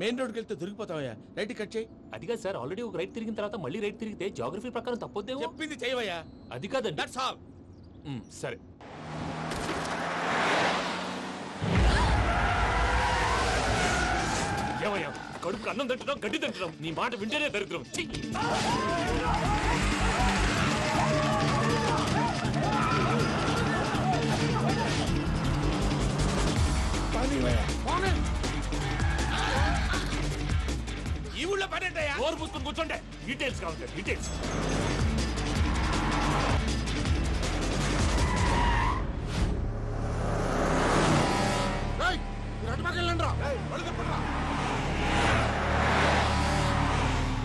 Main రోడ్కి వెళ్తే దొరికిపోతావయ్యా. Right cut చేయి. అది కాదు సార్ ఆల్రెడీ ఒక రైట్ తిరిగిన తర్వాత మళ్ళీ రైట్ తిరిగితే జాగ్రఫీ ప్రకారం తప్పొద్దేమో? చెప్పింది చేయవయ్యా. అది కాదండి. దట్స్ ఆల్ మ్, సరే. ఏమయ్యా కడుపుకు అన్నం తింటున్నాం గడ్డి తింటున్నాం. నీ మాట వింటేనే దరిద్రం. ఛీ! నోరు మూసుకొని కూర్చోండి. డీటెయిల్స్ కావాలి డీటెయిల్స్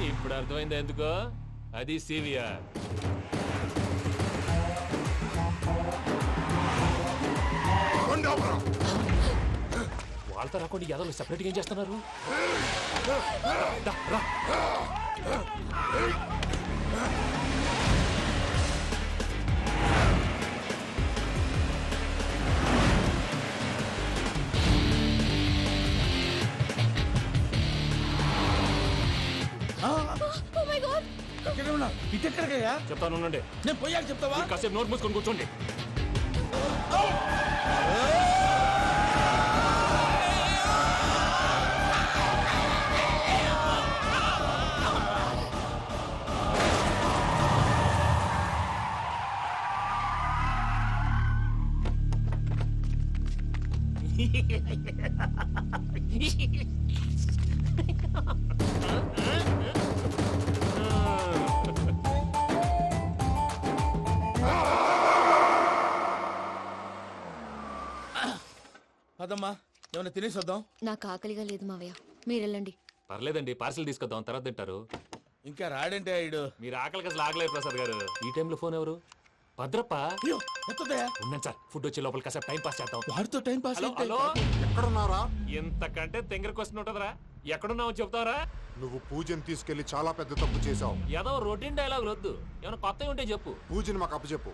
ఇప్పుడు అర్థమైందా ఎందుకో? అది సివిఆర్ వాళ్ళతో రాకుండా యాదవ్ సెపరేట్గా ఏం చేస్తున్నారు? ఉన్నా ఇటు చెప్తాను ఉండండి. నేను పోయాక చెప్తావా? కాసేపు నోట్ మూసుకొని కూర్చోండి. పదమ్మా ఏమైనా తినేసి వద్దాం? నాకు ఆకలిగా లేదు మావయ్య. మీరు వెళ్ళండి పర్లేదండి పార్సిల్ తీసుకొద్దాం తర్వాత తింటారు. ఇంకా రాడంటే ఆయుడు. మీరు ఆకలికి అసలు ఆగలేదు ప్రసాద్ గారు. ఈ టైంలో ఫోన్ ఎవరు? భద్రప్ప? అయ్యో ఎత్తదయ్యా ఉన్నాను సార్. ఫుడ్ వచ్చే లోపల కాసేపు టైం పాస్ చేద్దాం. వాడితో టైం పాస్ హలో అయితే హలో? ఎక్కడున్నారా ఇంతకంటే తెంగర క్వశ్చన్ ఉంటుందిరా. ఎక్కడున్నావు చెప్తావరా నువ్వు పూజని తీసుకెళ్ళి చాలా పెద్ద తప్పు చేశావు. ఏదో రొటీన్ డైలాగ్ వద్దు ఏమైనా కొత్తవి ఉంటే చెప్పు. పూజని మాకు అప్పచెప్పు.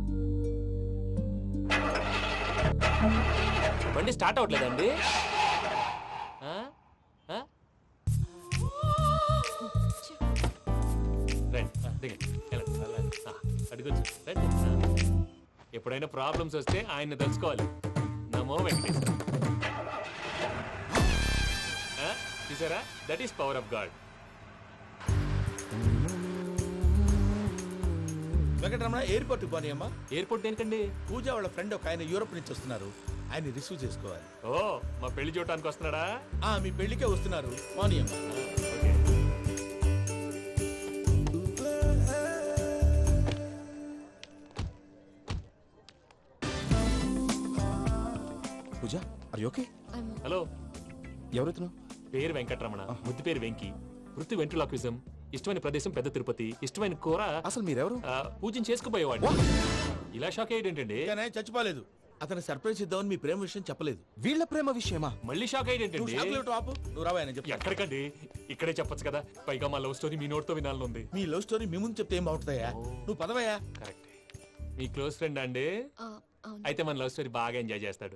బండి స్టార్ట్ అవ్వట్లేదండి. ఆ? అడుగొచ్చు. ఎప్పుడైనా ప్రాబ్లమ్స్ వస్తే ఆయన్ని తెలుసుకోవాలి. నమో వెంకటేశ్వర. చూసారా? That is power of God Venkataramana airport పోనీ అమ్మా ఎయిర్పోర్ట్ దేనికండి? పూజ వాళ్ళ ఫ్రెండ్ ఒక ఆయన యూరోప్ నుంచి వస్తున్నారు. ఆయన రిసీవ్ చేసుకోవాలి. ఓ మా పెళ్ళి చూడటానికి వస్తున్నాడా? ఆ మీ పెళ్ళికే వస్తున్నారు. పోనీ అమ్మా పూజ అరే ఓకే హలో. ఎవరైతును పేరు వెంకటరమణ. ముద్దు పేరు వెంకి. వృత్తి వెంట్రులాక్విజం. ఇష్టమైన ప్రదేశం పెద్ద తిరుపతి ఇష్టమైన కూర అసలు మీరెవరు? ఆ, పూజను చేసుకుపోయేవాడు ఇలా షాక్ అయ్యేటండి కానీ చచ్చిపోలేదు. అతను సర్ప్రైజ్ ఇద్దామని మీ ప్రేమ విషయం చెప్పలేదు. వీళ్ళ ప్రేమ విషయమా? మళ్ళీ షాక్ నువ్వు అయ్యేటండి షాక్ లేవు ఆపు. నువ్వు రావా ఆయన చెప్తా ఎక్కడికండి? ఇక్కడే చెప్పొచ్చు కదా. పైగా మా లవ్ స్టోరీ మీ నోట్తో వినాలని ఉంది మీ లవ్ స్టోరీ మీ ముందు చెప్తే ఏం బాగుంటుందయ్యా? నువ్వు పదవయ్యా. కరెక్ట్. మీ క్లోజ్ ఫ్రెండ్ అండి? అవును. అయితే మన లవ్ స్టోరీ బాగా ఎంజాయ్ చేస్తాడు.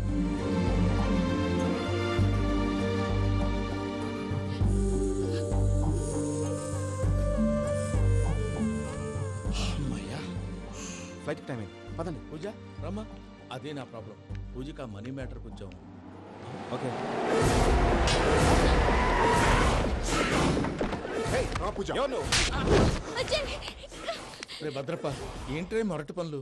ఫ్లైట్ టైం అయింది. పదండి. పూజ రమ్మా. అదే నా ప్రాబ్లం పూజకి ఆ మనీ మ్యాటర్ కొంచెం. ఓకే. రా పూజ. అజయ్ రే భద్రప్ప ఏంట్రే మొరటి పనులు.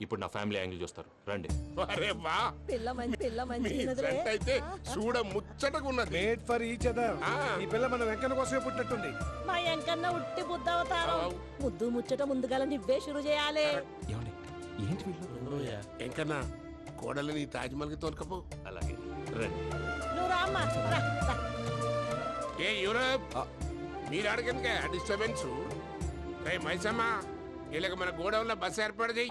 ఇప్పుడు నా ఫ్యామిలీ యాంగిల్ చూస్తారు. రండి. అరే వా. పిల్ల మంచి పిల్ల మీ మంచినదిలే జంట అయితే చూడ ముచ్చటగా ఉన్నది. మేడ్ ఫర్ ఈచ్ అదర్ ఆ. ఈ పిల్ల మన వెంకన్న కోసమే పుట్టినట్టుంది. మా ఎంకన్న ఉట్టి బుద్ధవతారం అవు. ముద్దు ముచ్చట ముందుగాల నువ్వే షురు చేయాలి. ఏమండి? ఏంటి వీళ్ళు? ఎంకన్నా కోడలిని తాజ్మహల్కి తోలుకపో. అలాగే. రండి. నువ్వు రామ్మా రా, రా. ఏ యూరప్. మీరు అడగనుక డిస్టర్బెన్స్. రే మైసమ్మ వీళ్ళకి మన గోడౌన్లో బస్సు ఏర్పాటు చేయి.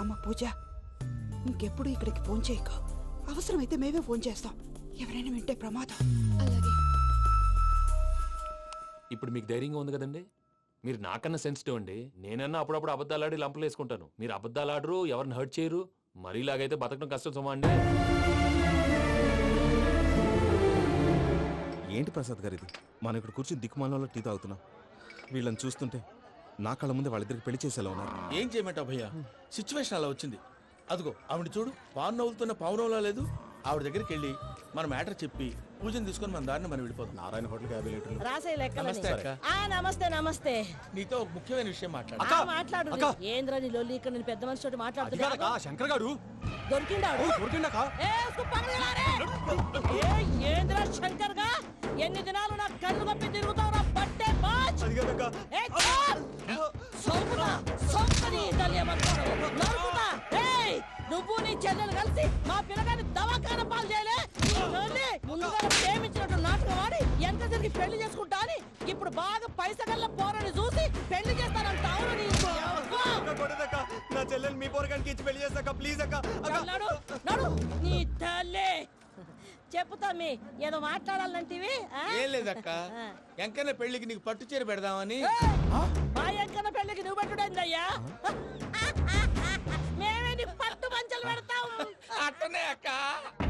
అమ్మ పూజ ఇంకెప్పుడు ఇక్కడికి ఫోన్ చేయకు. అవసరమైతే మేమే ఫోన్ చేస్తాం. ఎవరైనా వింటే ప్రమాదం. అలాగే. ఇప్పుడు మీకు ధైర్యంగా ఉంది కదండి? మీరు నాకన్నా సెన్సిటివ్ అండి. నేనన్నా అప్పుడప్పుడు అబద్ధాలు ఆడి లంపలు వేసుకుంటాను. మీరు అబద్ధాలు ఆడరు ఎవరిని హర్ట్ చేయరు. మరీ ఇలాగైతే బతకడం కష్టం సుమా అండి. ఏంటి ప్రసాద్ గారు ఇది? మనం ఇక్కడ కూర్చుని దిక్కుమాలలో టీ తాగుతున్నాం. వీళ్ళని చూస్తుంటే నా కళ్ళ ముందే వాళ్ళిద్దరికి పెళ్ళి చేసేలా ఉన్నారు. ఏం చేయమంటావు భయ్యా? సిచ్యువేషన్ అలా వచ్చింది. అదిగో ఆవిడ చూడు. పావు నవ్వులుతున్న పావునవ్వులా లేదు. ఆవిడ దగ్గరికి వెళ్ళి మన మ్యాటర్ చెప్పి పూజను తీసుకొని మన దారిని మనం వెళ్ళిపోతాం నారాయణ హోటల్కి యాభై లీటర్లు. రాసే లెక్కలని. నమస్తే అక్క. ఆ నమస్తే నమస్తే. నీతో ఒక ముఖ్యమైన విషయం మాట్లాడాలి ఆ, మాట్లాడు. ఏంద్ర నీ లొల్లి ఇక్కడ నేను పెద్ద మనిషి తోటి మాట్లాడుతున్నా శంకర్ గారు. దొరికిండాడు. ఏ! ఏ, ఏంద్రా శంకర్గా? ఎన్ని దినాలు నా కళ్ళు కప్పి తిరుగుతావు నా పట్టే బాచ్? ఏ, చాల్! సౌకుతా, సౌకని తల్లియమంటారు. నరుకుతా! ఏయ్, నువ్వు నీ చెల్లెలు కలిసి మా పిల్లగాని దవాఖాన పాలు చేయలే. ముందుగా ప్రేమించినట్టు నాటకం ఆడి ఎంత తిరిగి పెళ్ళి చేసుకుంటా అని ఇప్పుడు బాగా పైసగల్ల పోరని చూసి పెళ్ళి చేస్తానంట. అవును నీ చెల్లెలు మీ పోరగానికి ఇచ్చి పెళ్ళి చేస్తాక ప్లీజ్ అక్క. నీ తల్లి చెప్పుతామ్మి ఏదో మాట్లాడాలంటివి? ఏం లేదక్క. ఎంకన్న పెళ్ళికి నీకు పట్టు చీర పెడదామని. మా ఎంకన్న పెళ్ళికి నువ్వు పెట్టుడైందయ్యా మేమే నీకు పట్టు పంచలు పెడతాం. అట్టనే అక్క.